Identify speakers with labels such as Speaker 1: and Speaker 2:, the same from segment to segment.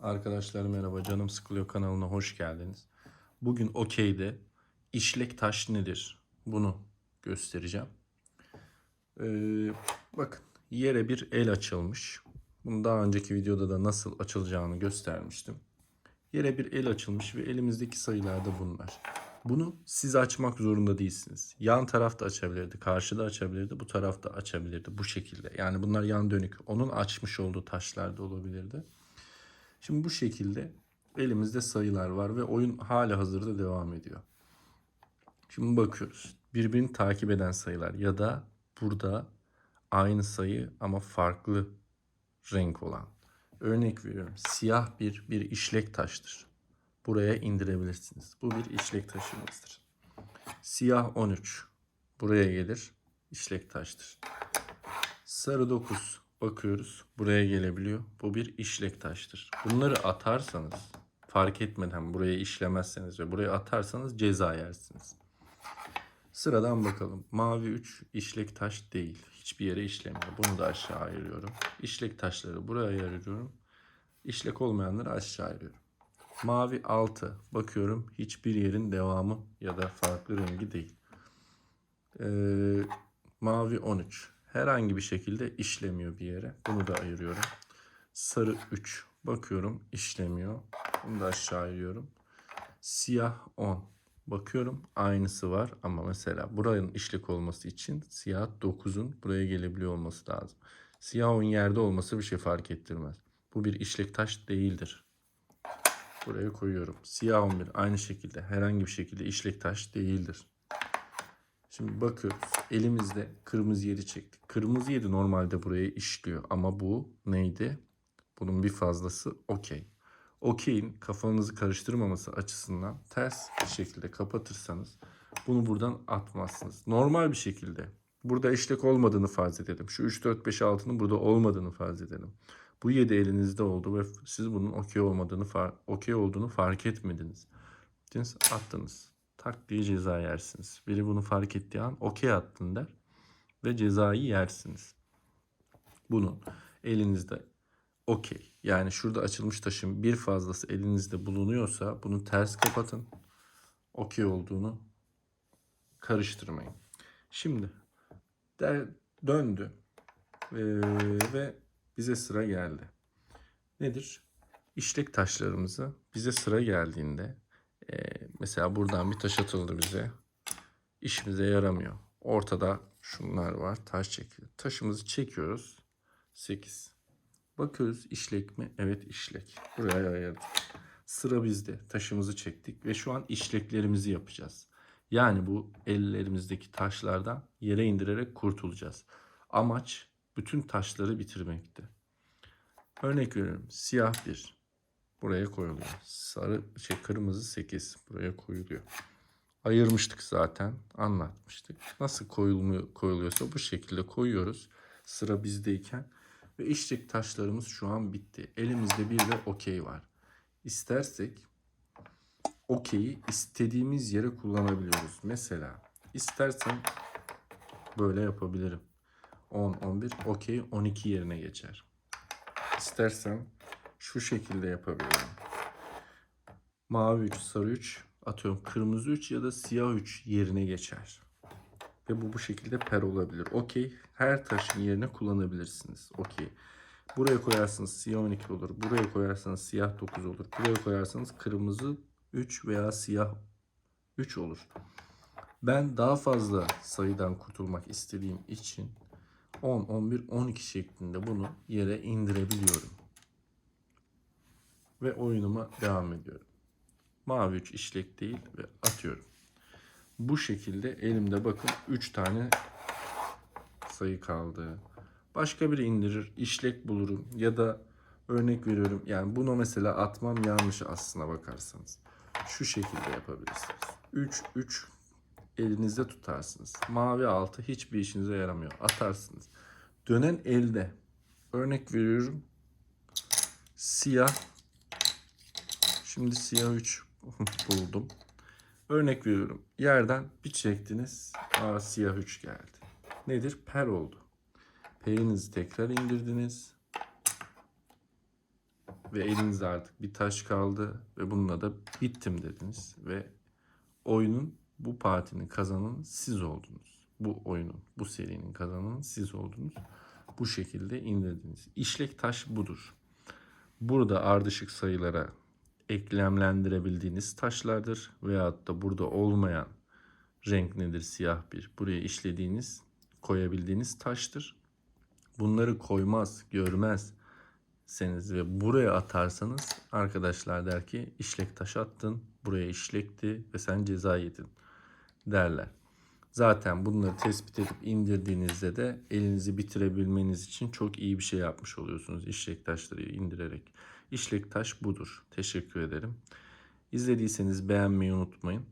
Speaker 1: Arkadaşlar merhaba, Canım Sıkılıyor kanalına hoş geldiniz. Bugün okeyde işlek taş nedir? Bunu göstereceğim. Ee, bakın yere bir el açılmış. Bunu daha önceki videoda da nasıl açılacağını göstermiştim. Yere bir el açılmış ve elimizdeki sayılar da bunlar. Bunu siz açmak zorunda değilsiniz. Yan tarafta açabilirdi, karşıda açabilirdi, bu tarafta açabilirdi bu şekilde. Yani bunlar yan dönük. Onun açmış olduğu taşlar da olabilirdi. Şimdi bu şekilde elimizde sayılar var ve oyun hala hazırda devam ediyor. Şimdi bakıyoruz. Birbirini takip eden sayılar ya da burada aynı sayı ama farklı renk olan. Örnek veriyorum. Siyah bir bir işlek taştır. Buraya indirebilirsiniz. Bu bir işlek taşımızdır. Siyah 13. Buraya gelir. işlek taştır. Sarı 9 bakıyoruz. Buraya gelebiliyor. Bu bir işlek taştır. Bunları atarsanız fark etmeden buraya işlemezseniz ve buraya atarsanız ceza yersiniz. Sıradan bakalım. Mavi 3 işlek taş değil. Hiçbir yere işlemiyor. Bunu da aşağı ayırıyorum. İşlek taşları buraya ayırıyorum. İşlek olmayanları aşağı ayırıyorum. Mavi 6 bakıyorum. Hiçbir yerin devamı ya da farklı rengi değil. Ee, mavi 13 herhangi bir şekilde işlemiyor bir yere. Bunu da ayırıyorum. Sarı 3 bakıyorum işlemiyor. Bunu da aşağı ayırıyorum. Siyah 10 bakıyorum aynısı var ama mesela buranın işlek olması için siyah 9'un buraya gelebiliyor olması lazım. Siyah 10 yerde olması bir şey fark ettirmez. Bu bir işlek taş değildir. Buraya koyuyorum. Siyah 11 aynı şekilde herhangi bir şekilde işlek taş değildir. Şimdi bakıyoruz. Elimizde kırmızı yedi çektik. Kırmızı yedi normalde buraya işliyor ama bu neydi? Bunun bir fazlası okey. Okey'in kafanızı karıştırmaması açısından ters bir şekilde kapatırsanız bunu buradan atmazsınız. Normal bir şekilde burada işlek olmadığını farz edelim. Şu 3, 4, 5, 6'nın burada olmadığını farz edelim. Bu 7 elinizde oldu ve siz bunun okey olmadığını, okey olduğunu fark etmediniz. Attınız. Tak diye ceza yersiniz. Biri bunu fark ettiği an okey attın der ve cezayı yersiniz. Bunun elinizde okey. Yani şurada açılmış taşın bir fazlası elinizde bulunuyorsa bunu ters kapatın. Okey olduğunu karıştırmayın. Şimdi der, döndü Ee, ve bize sıra geldi. Nedir? İşlek taşlarımızı bize sıra geldiğinde e, mesela buradan bir taş atıldı bize. İşimize yaramıyor. Ortada şunlar var. Taş çekiyor. Taşımızı çekiyoruz. 8. Bakıyoruz işlek mi? Evet işlek. Buraya ayırdık. Sıra bizde. Taşımızı çektik ve şu an işleklerimizi yapacağız. Yani bu ellerimizdeki taşlardan yere indirerek kurtulacağız. Amaç bütün taşları bitirmekti. Örnek veriyorum. Siyah bir buraya koyuluyor. Sarı şey kırmızı 8 buraya koyuluyor. Ayırmıştık zaten. Anlatmıştık. Nasıl koyulmuyor, koyuluyorsa bu şekilde koyuyoruz. Sıra bizdeyken ve işlek taşlarımız şu an bitti. Elimizde bir de okey var. İstersek okeyi istediğimiz yere kullanabiliyoruz. Mesela istersen böyle yapabilirim. 10, 11, okey 12 yerine geçer. İstersem şu şekilde yapabilirim. Mavi 3, sarı 3, atıyorum kırmızı 3 ya da siyah 3 yerine geçer. Ve bu bu şekilde per olabilir. Okey. Her taşın yerine kullanabilirsiniz. Okey. Buraya koyarsanız siyah 12 olur. Buraya koyarsanız siyah 9 olur. Buraya koyarsanız kırmızı 3 veya siyah 3 olur. Ben daha fazla sayıdan kurtulmak istediğim için 10, 11, 12 şeklinde bunu yere indirebiliyorum. Ve oyunuma devam ediyorum. Mavi 3 işlek değil ve atıyorum. Bu şekilde elimde bakın 3 tane sayı kaldı. Başka biri indirir, işlek bulurum ya da örnek veriyorum. Yani bunu mesela atmam yanlış aslına bakarsanız. Şu şekilde yapabilirsiniz. 3 3 elinizde tutarsınız. Mavi altı hiçbir işinize yaramıyor. Atarsınız. Dönen elde örnek veriyorum. Siyah Şimdi siyah 3 buldum. Örnek veriyorum. Yerden bir çektiniz. Aa, siyah 3 geldi. Nedir? Per oldu. Perinizi tekrar indirdiniz. ve elinizde artık bir taş kaldı ve bununla da bittim dediniz ve oyunun bu partinin kazananı siz oldunuz. Bu oyunun, bu serinin kazananı siz oldunuz. Bu şekilde indirdiniz. İşlek taş budur. Burada ardışık sayılara eklemlendirebildiğiniz taşlardır veyahut da burada olmayan renk nedir siyah bir buraya işlediğiniz koyabildiğiniz taştır. Bunları koymaz, görmez seniz ve buraya atarsanız arkadaşlar der ki işlek taş attın, buraya işlekti ve sen ceza yedin derler. Zaten bunları tespit edip indirdiğinizde de elinizi bitirebilmeniz için çok iyi bir şey yapmış oluyorsunuz işlek taşları indirerek. İşlek taş budur. Teşekkür ederim. İzlediyseniz beğenmeyi unutmayın.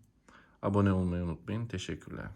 Speaker 1: Abone olmayı unutmayın. Teşekkürler.